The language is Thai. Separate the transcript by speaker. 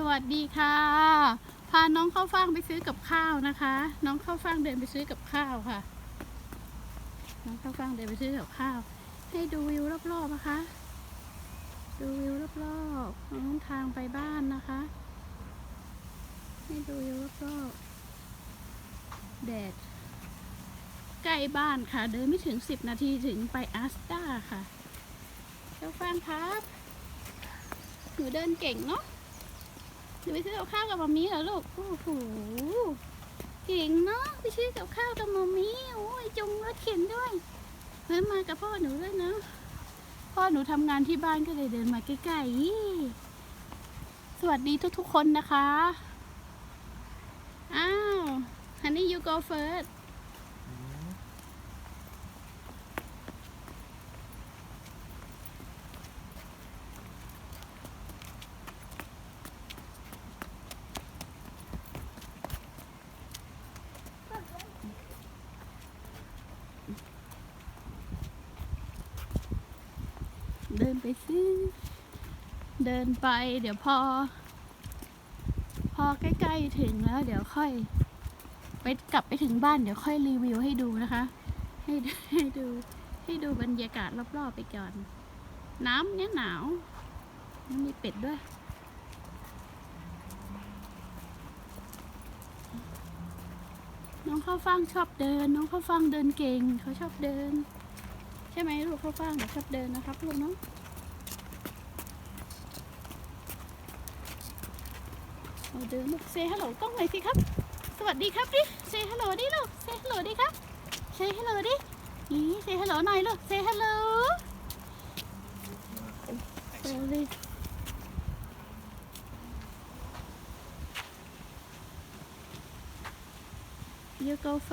Speaker 1: สวัสดีค่ะ พาน้องข้าวฟ่างไปซื้อกับข้าวนะคะ น้องข้าวฟ่างเดินไปซื้อกับข้าวค่ะ น้องข้าวฟ่างเดินไปซื้อกับข้าว ให้ดูวิวรอบๆนะคะ ดูวิวรอบๆน้องทางไปบ้านนะคะ ให้ดูวิวรอบๆแดดใกล้บ้านค่ะ เดินไม่ถึงสิบนาทีถึงไปอาสตาค่ะเจ้าฟ่างครับหนูเดินเก่งเนาะ หนูไปซื้อกับข้าวกับมามีเหรอลูกโอ้โหเก่งเนาะไปซื้อกับข้าวกับมามีโอ้ยจงรถเข็นด้วยเดินมากับพ่อหนูด้วยนะพ่อหนูทำงานที่บ้านก็เลยเดินมาใกล้ๆสวัสดีทุกๆคนนะคะอ้าว Honey you go first เเดินไปซื้อเดินไป เดี๋ยวพอ พอใกล้ๆถึงแล้ว เดี๋ยวค่อย ไปกลับไปถึงบ้านเดี๋ยวค่อยรีวิวให้ดูนะคะ ให้ดูให้ดูให้ดูบรรยากาศรอบๆไปก่อน น้ำเนี่ยหนาวแล้วมีเป็ดด้วยน้องข้าวฟ่างชอบเดิน น้องข้าวฟ่างเดินเก่ง เขาชอบเดิน ช่ไหมลูกข้าวฟ่างเขาชอบเดินนะครับลูกเนาะเราเดินลูกเซฮัลโหลกล้องหน่อยสิครับ สวัสดีครับดิเซฮัลโหลดิลูกเซฮัลโหลดิครับเซฮัลโหลดินี่เซฮัลโหลหน่อยลูกเซฮัลโหลเร็วเลย You go